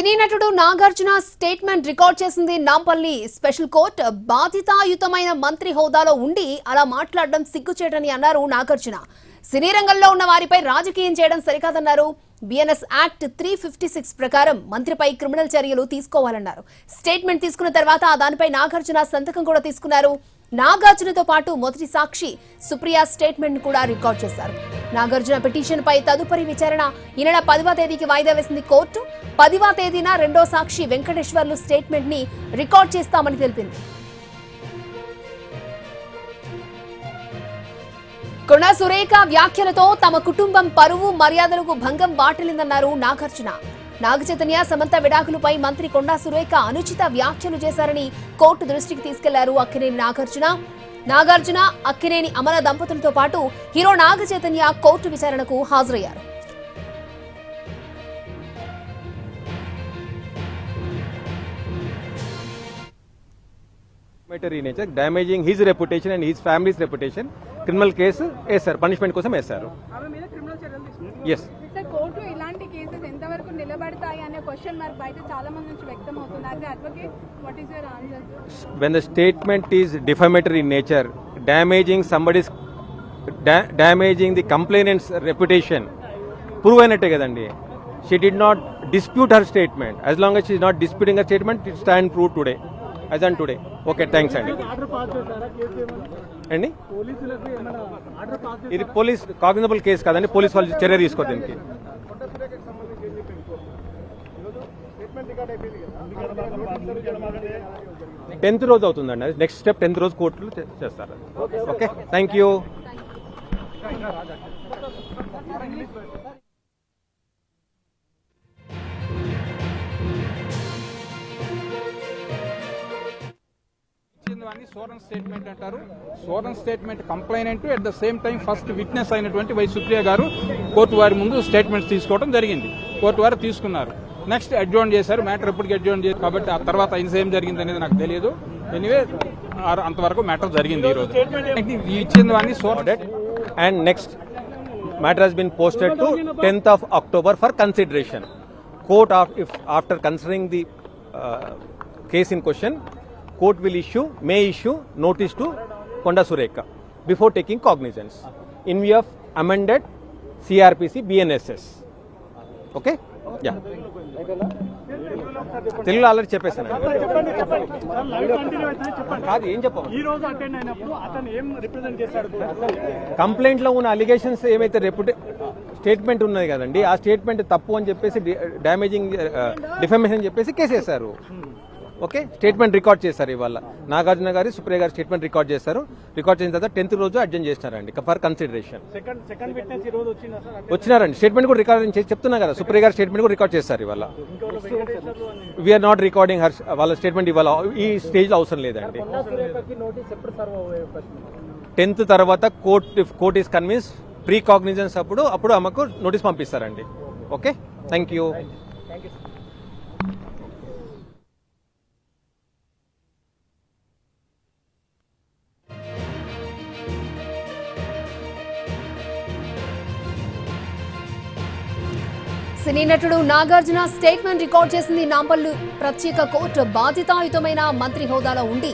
సినీ నటుడు Nagarjuna statement record చేసింది Nampally special court. బాధితాయుతమైన మంత్రి హోదాలో ఉండి అలా మాట్లాడడం సిగ్గుచేటని అన్నారు నాగార్జున. సినీ రంగంలో ఉన్న వారిపై రాజకీయం చేయడం సరికాదన్నారు. BNS act three fifty six ప్రకారం మంత్రిపై క్రిమినల్ చర్యలు తీసుకోవాలన్నారు. స్టేట్మెంట్ తీసుకున్న తర్వాత దానిపై నాగార్జున సంతకం కూడా తీసుకున్నారు. నాగార్జునతో పాటు మొదటి సాక్షి సుప్రియా స్టేట్మెంట్ కూడా రికార్డ్ చేశారు. నాగార్జున పిటిషన్ పై తదుపరి విచారణ ఈ నెల పదివ తేదీకి వాయిదా వేసింది కోర్టు. పదివ తేదీన రెండో సాక్షి వెంకటేశ్వర్లు స్టేట్మెంట్ని రికార్డ్ చేస్తామని తెలిపింది. కొన సురేఖ వ్యాఖ్యలతో తమ కుటుంబం పరువు మర్యాదలకు భంగం వాటిల్లిందన్నారు నాగార్జున. నాగచైతన్య సమంత విడాకులపై మంత్రి కొండా సురేఖ అనుచిత వ్యాఖ్యలు చేశారని కోర్టు దృష్టికి తీసుకెళ్ళారు అక్కినేని నాగార్జున నాగార్జున అక్కినేని అమల దంపతులతో పాటు హీరో నాగచైతన్య కోర్టు విచారణకు హాజరయ్యారు defamatory nature, damaging his reputation and his family's reputation. Criminal case వేశారు పనిష్మెంట్ కోసం వేశారు. ఆమె మీద క్రిమినల్ చర్యలు తీసుకుంటారు ఎస్ సార్ కోర్టు ఇలాంటి కేసెస్ ఎంతవరకు నిలబడతాయి అనే క్వశ్చన్ మార్క్ బయట చాలా మంది నుంచి వ్యక్తం అవుతుంది. As advocate what is your answer when the statement is defamatory in nature, damaging somebody's da- damaging the complainant's reputation, prove అయినట్టే కదండి. She did not dispute her statement as long as she is not disputing her statement it stand as on today. Okay thanks అండి అండి ఇది police cognizable case కదండి. Police వాళ్ళు చర్య తీసుకో దీనికి. టెన్త్ రోజు అవుతుందండి అది. నెక్స్ట్ స్టెప్ టెన్త్ రోజు కోర్టులో చేస్తారు ఓకే థ్యాంక్ యూ ఇచ్చిందని సోరన్ స్టేట్మెంట్ అంటారు. Sworn statement complainant at the same time first witness అయినటువంటి వై సుప్రియ గారు కోర్టు వారి ముందు స్టేట్మెంట్స్ తీసుకోవడం జరిగింది. కోర్టు వారు తీసుకున్నారు. నెక్స్ట్ అడ్జోన్ చేశారు. మ్యాటర్ ఎప్పటికీ అడ్జోన్ చేశారు. కాబట్టి ఆ తర్వాత అయిన ఏం జరిగింది అనేది నాకు తెలియదు. ఎనివే అంతవరకు మ్యాటర్ జరిగింది ఈరోజు రోజు. ఇచ్చిందని sorted and next matter has been posted to 10th of October for consideration. Court, of, if after considering the uh, case in question, court will issue, may issue notice to Konda Sureka before taking cognizance in view of amended CRPC BNSS. Okay? Yeah. తెలుగులో already చెప్పేసాను కాదు ఏం చెప్పాము కంప్లైంట్లో ఉన్న allegations ఏమైతే రెప్యుటే statement ఉన్నది కదండి ఆ స్టేట్మెంట్ తప్పు అని చెప్పేసి డ్యామేజింగ్ డిఫమేషన్ చెప్పేసి కేసేశారు. ఓకే? స్టేట్మెంట్ రికార్డ్ చేశారు ఇవాళ. నాగార్జున గారి సుప్రియ గారి స్టేట్మెంట్ రికార్డ్ చేశారు. రికార్డ్ చేసిన తర్వాత టెన్త్ రోజు adjourned చేసినారండి for consideration. Second second witness ఈ రోజు వచ్చిందా సార్? అంటే వచ్చినారండి. స్టేట్మెంట్ కూడా రికార్డ్ చేసి చెప్తున్నా కదా సుప్రియ గారి స్టేట్మెంట్ కూడా రికార్డ్ చేశారు ఇవాళ. వీఆర్ నాట్ రికార్డింగ్ హర్ వాళ్ళ స్టేట్మెంట్ ఇవాళ ఈ స్టేజ్లో అవసరం లేదండి. టెన్త్ తర్వాత court court is convince pre cognizance అప్పుడు అప్పుడు ఆమెకు నోటీస్ పంపిస్తారండి. ఓకే? థ్యాంక్ యూ సినీ నటుడు నాగార్జున స్టేట్మెంట్ రికార్డ్ చేసింది నాంపల్లి. ప్రత్యేక కోర్టు బాధితాయుతమైన మంత్రి హోదాలో ఉండి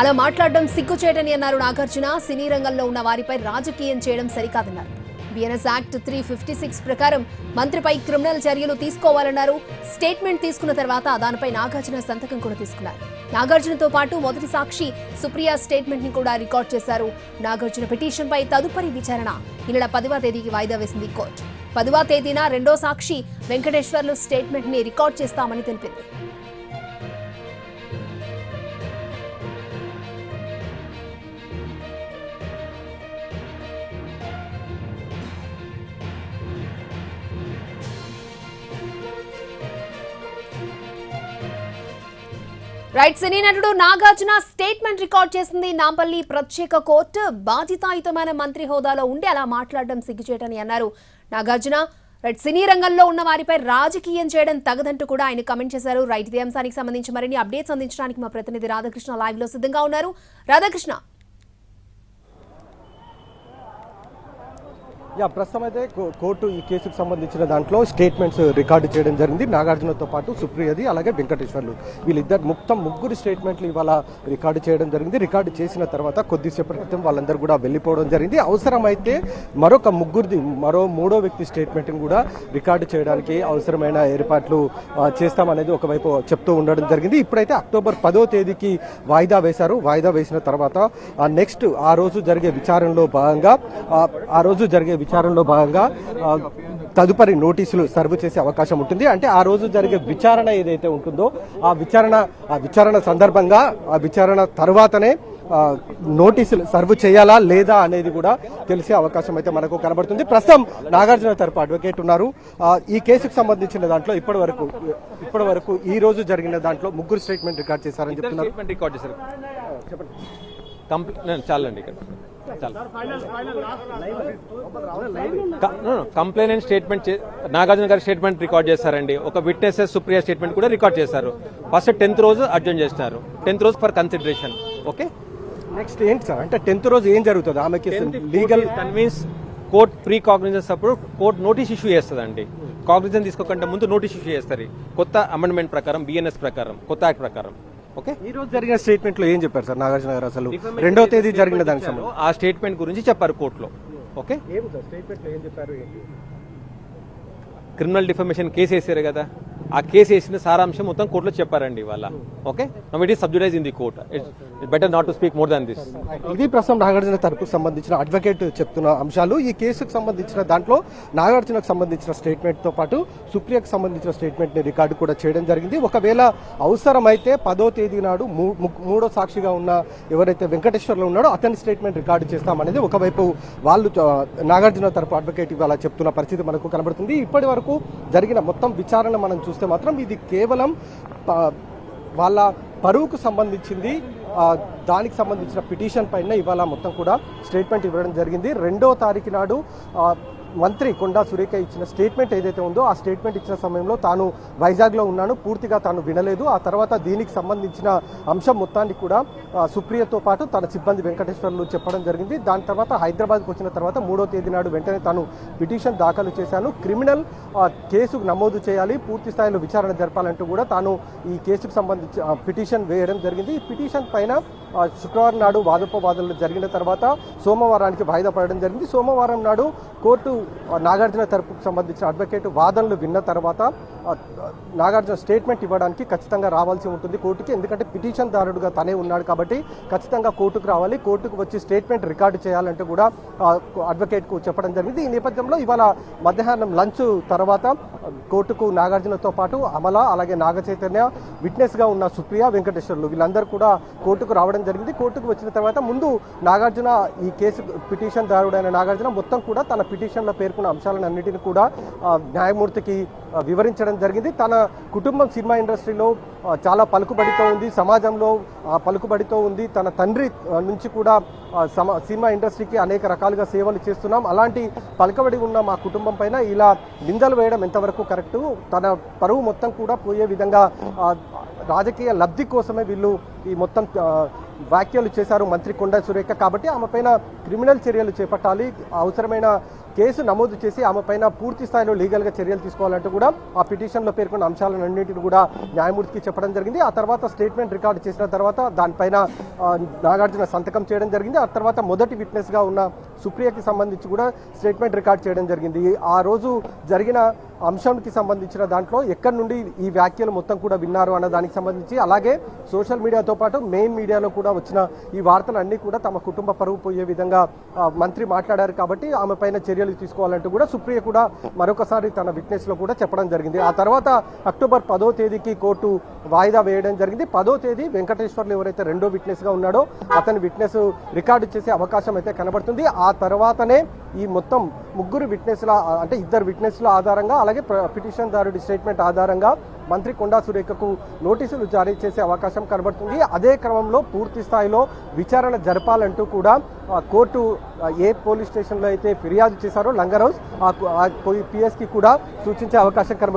అలా మాట్లాడడం సిగ్గుచేటని అన్నారు నాగార్జున. సినీ రంగంలో ఉన్న వారిపై రాజకీయం చేయడం సరికాదన్నారు. BNS act three fifty six ప్రకారం మంత్రిపై క్రిమినల్ చర్యలు తీసుకోవాలన్నారు. స్టేట్మెంట్ తీసుకున్న తర్వాత దానిపై నాగార్జున సంతకం కూడా తీసుకున్నారు. నాగార్జునతో పాటు మొదటి సాక్షి సుప్రియా స్టేట్మెంట్ని కూడా రికార్డ్ చేశారు. నాగార్జున పిటిషన్పై తదుపరి విచారణ. ఈ నెల పదవ తేదీకి వాయిదా వేసింది కోర్టు. పదవ తేదీన రెండో సాక్షి వెంకటేశ్వర్లు స్టేట్మెంట్ని రికార్డ్ చేస్తామని తెలిపింది. రైట్ సినీ నటుడు నాగార్జున స్టేట్మెంట్ రికార్డ్ చేసింది నాంపల్లి ప్రత్యేక కోర్టు. బాధితాయుతమైన మంత్రి హోదాలో ఉండి అలా మాట్లాడడం సిగ్గుచేటని అన్నారు నాగార్జున. రైట్ సినీ రంగంలో ఉన్న వారిపై రాజకీయం చేయడం తగదంటూ కూడా ఆయన కమెంట్ చేశారు. రైట్ ఇదే అంశానికి సంబంధించి మరిన్ని అప్డేట్స్ అందించడానికి మా ప్రతినిధి రాధాకృష్ణ లైవ్లో సిద్ధంగా ఉన్నారు. రాధాకృష్ణ. యా ప్రస్తుతం అయితే కో- కోర్టు ఈ కేసుకు సంబంధించిన దాంట్లో స్టేట్మెంట్స్ రికార్డు చేయడం జరిగింది. నాగార్జునతో పాటు సుప్రియది అలాగే వెంకటేశ్వర్లు. వీళ్ళిద్దరు మొత్తం ముగ్గురు స్టేట్మెంట్లు ఇవాళ రికార్డు చేయడం జరిగింది. రికార్డు చేసిన తర్వాత కొద్దిసేపటి క్రితం వాళ్ళందరూ కూడా వెళ్ళిపోవడం జరిగింది. అవసరమైతే మరొక ముగ్గురిది మరో మూడో వ్యక్తి స్టేట్మెంట్ని కూడా రికార్డు చేయడానికి అవసరమైన ఏర్పాట్లు చేస్తామనేది ఒకవైపు చెప్తూ ఉండడం జరిగింది. ఇప్పుడైతే అక్టోబర్ పదో తేదీకి వాయిదా వేశారు. వాయిదా వేసిన తర్వాత నెక్స్ట్ ఆ రోజు జరిగే విచారణలో భాగంగా ఆ రోజు జరిగే విచారణలో భాగంగా తదుపరి నోటీసులు సర్వ్ చేసే అవకాశం ఉంటుంది. అంటే ఆ రోజు జరిగే విచారణ ఏదైతే ఉంటుందో ఆ విచారణ ఆ విచారణ సందర్భంగా ఆ విచారణ తర్వాతనే నోటీసులు సర్వ్ చేయాలా లేదా అనేది కూడా తెలిసే అవకాశం అయితే మనకు కనబడుతుంది. ప్రస్తుతం నాగార్జున తరపు అడ్వకేట్ ఉన్నారు. ఈ కేసుకు సంబంధించిన దాంట్లో ఇప్పటి వరకు ఇప్పటి వరకు ఈ రోజు జరిగిన దాంట్లో ముగ్గురు స్టేట్మెంట్ రికార్డ్ చేశారని చెప్తున్నారు. చాలండి ఇక్కడ. చాలు కంప్లైంట్ స్టేట్మెంట్ నాగార్జున గారి స్టేట్మెంట్ రికార్డ్ చేశారండి ఒక విట్నెసెస్ సుప్రియ స్టేట్మెంట్ కూడా రికార్డ్ చేశారు ఫస్ట్ టెన్త్ రోజు అడ్జన్ చేసినారు టెన్త్ రోజు ఫర్ కన్సిడరేషన్ ఓకే నెక్స్ట్ ఏంటి సార్? అంటే టెన్త్ రోజు ఏం జరుగుతుంది? ఆమెకి legal convince court pre cognizance అప్పుడు కోర్ట్ నోటీస్ ఇష్యూ చేస్తుందండి. కాగ్నిజన్ తీసుకోకుండా ముందు నోటీస్ ఇష్యూ చేస్తారు. కొత్త అమెండ్మెంట్ ప్రకారం బిఎన్ఎస్ ప్రకారం కొత్త యాక్ట్ ప్రకారం. ఓకే? ఈ రోజు జరిగిన స్టేట్మెంట్లో ఏం చెప్పారు సార్ నాగార్జున గారు అసలు? రెండో తేదీ జరిగిన దానికి సంబంధించి. ఆ స్టేట్మెంట్ గురించి చెప్పారు కోర్టులో. ఓకే? ఏం సార్? స్టేట్మెంట్లో ఏం చెప్పారు క్రిమినల్ డిఫర్మేషన్ కేసు వేసారు కదా. ఆ కేసు వేసిన సారాంశం మొత్తం కోర్టులో చెప్పారండి ఇవాళ. Okay? It is subjudice in the court it's better not to speak more than this ఇది ప్రస్తుతం నాగార్జున తరపుకు సంబంధించిన అడ్వకేట్ చెప్తున్న అంశాలు. ఈ కేసుకు సంబంధించిన దాంట్లో నాగార్జునకు సంబంధించిన స్టేట్మెంట్తో పాటు సుప్రియకు సంబంధించిన స్టేట్మెంట్ని రికార్డు కూడా చేయడం జరిగింది. ఒకవేళ అవసరమైతే పదో తేదీ నాడు మూడో సాక్షిగా ఉన్న ఎవరైతే వెంకటేశ్వర్లో ఉన్నాడో అతని స్టేట్మెంట్ రికార్డు చేస్తామనేది ఒకవైపు వాళ్ళు నాగార్జున తరపు అడ్వకేట్ ఇవాళ చెప్తున్న పరిస్థితి మనకు కనబడుతుంది. ఇప్పటి వరకు జరిగిన మొత్తం విచారణ మనం చూస్తే మాత్రం ఇది కేవలం వాళ్ళ పరువుకు సంబంధించింది దానికి సంబంధించిన పిటిషన్ పైన ఇవాళ మొత్తం కూడా స్టేట్మెంట్ ఇవ్వడం జరిగింది. రెండో తారీఖు నాడు మంత్రి కొండా సురేఖ ఇచ్చిన స్టేట్మెంట్ ఏదైతే ఉందో ఆ స్టేట్మెంట్ ఇచ్చిన సమయంలో తాను వైజాగ్లో ఉన్నాను. పూర్తిగా తాను వినలేదు. ఆ తర్వాత దీనికి సంబంధించిన అంశం మొత్తాన్ని కూడా సుప్రియతో పాటు తన సిబ్బంది వెంకటేశ్వర్లు చెప్పడం జరిగింది. దాని తర్వాత హైదరాబాద్కు వచ్చిన తర్వాత మూడో తేదీ నాడు వెంటనే తాను పిటిషన్ దాఖలు చేశాను. క్రిమినల్ కేసు నమోదు చేయాలి. పూర్తి స్థాయిలో విచారణ జరపాలంటూ కూడా తాను ఈ కేసుకు సంబంధించి పిటిషన్ వేయడం జరిగింది. ఈ పిటిషన్ పైన శుక్రవారం నాడు వాదోపవాదాలు జరిగిన తర్వాత సోమవారానికి వాయిదా పడడం జరిగింది. సోమవారం నాడు కోర్టు నాగార్జున తరపుకు సంబంధించిన అడ్వకేట్ వాదనలు విన్న తర్వాత నాగార్జున స్టేట్మెంట్ ఇవ్వడానికి ఖచ్చితంగా రావాల్సి ఉంటుంది కోర్టుకి ఎందుకంటే పిటిషన్ దారుడుగా తనే ఉన్నాడు కాబట్టి ఖచ్చితంగా కోర్టుకు రావాలి. కోర్టుకు వచ్చి స్టేట్మెంట్ రికార్డు చేయాలంటే కూడా అడ్వకేట్కు చెప్పడం జరిగింది. ఈ నేపథ్యంలో ఇవాళ మధ్యాహ్నం లంచ్ తర్వాత కోర్టుకు నాగార్జునతో పాటు అమల అలాగే నాగచైతన్య విట్నెస్గా ఉన్న సుప్రియ వెంకటేశ్వర్లు వీళ్ళందరూ కూడా కోర్టుకు రావడం జరిగింది. కోర్టుకు వచ్చిన తర్వాత ముందు నాగార్జున ఈ కేసు పిటిషన్ దారుడైన నాగార్జున మొత్తం కూడా తన పిటిషన్ పిటిషన్లో పేర్కొన్న అంశాలన్నింటినీ కూడా న్యాయమూర్తికి వివరించడం జరిగింది. తన కుటుంబం సినిమా ఇండస్ట్రీలో చాలా పలుకుబడితో ఉంది. సమాజంలో పలుకుబడితో ఉంది. తన తండ్రి నుంచి కూడా సినిమా ఇండస్ట్రీకి అనేక రకాలుగా సేవలు చేస్తున్నాం. అలాంటి పలుకబడి ఉన్న మా కుటుంబం పైన ఇలా నిందలు వేయడం ఎంతవరకు కరెక్టు? తన పరువు మొత్తం కూడా పోయే విధంగా రాజకీయ లబ్ధి కోసమే వీళ్ళు ఈ మొత్తం వ్యాఖ్యలు చేశారు మంత్రి కొండా సురేఖ. కాబట్టి ఆమె పైన క్రిమినల్ చర్యలు చేపట్టాలి. అవసరమైన కేసు నమోదు చేసి ఆమె పైన పూర్తి స్థాయిలో లీగల్గా చర్యలు తీసుకోవాలంటూ కూడా ఆ పిటిషన్లో పేర్కొన్న అంశాలన్నింటిని కూడా న్యాయమూర్తికి చెప్పడం జరిగింది. ఆ తర్వాత స్టేట్మెంట్ రికార్డు చేసిన తర్వాత దానిపైన నాగార్జున సంతకం చేయడం జరిగింది. ఆ తర్వాత మొదటి విట్నెస్గా ఉన్న సుప్రియకి సంబంధించి కూడా స్టేట్మెంట్ రికార్డ్ చేయడం జరిగింది. ఆ రోజు జరిగిన అంశంకి సంబంధించిన దాంట్లో ఎక్కడి నుండి ఈ వ్యాఖ్యలు మొత్తం కూడా విన్నారు అన్న దానికి సంబంధించి అలాగే సోషల్ మీడియాతో పాటు మెయిన్ మీడియాలో కూడా వచ్చిన ఈ వార్తలు అన్నీ కూడా తమ కుటుంబ పరువు పోయే విధంగా మంత్రి మాట్లాడారు కాబట్టి ఆమె పైన చర్యలు తీసుకోవాలంటూ కూడా సుప్రియ కూడా మరొకసారి తన విట్నెస్లో కూడా చెప్పడం జరిగింది. ఆ తర్వాత అక్టోబర్ పదో తేదీకి కోర్టు వాయిదా వేయడం జరిగింది. పదో తేదీ వెంకటేశ్వర్లు ఎవరైతే రెండో విట్నెస్గా ఉన్నాడో అతని విట్నెస్ రికార్డు చేసే అవకాశం అయితే కనబడుతుంది. ఆ తర్వాతనే ఈ మొత్తం ముగ్గురు విట్నెస్ల అంటే ఇద్దరు విట్నెస్ల ఆధారంగా అలాగే పిటిషన్ దారుడి స్టేట్మెంట్ ఆధారంగా మంత్రి కొండా సురేఖకు నోటీసులు జారీ చేసే అవకాశం కనబడుతుంది. అదే క్రమంలో పూర్తి స్థాయిలో విచారణ జరపాలంటూ కూడా కోర్టు ఏ పోలీస్ స్టేషన్లో అయితే ఫిర్యాదు చేశారో లంగర్ హౌస్ ఆ పిఎస్కి కూడా సూచించే అవకాశం కనబడుతుంది.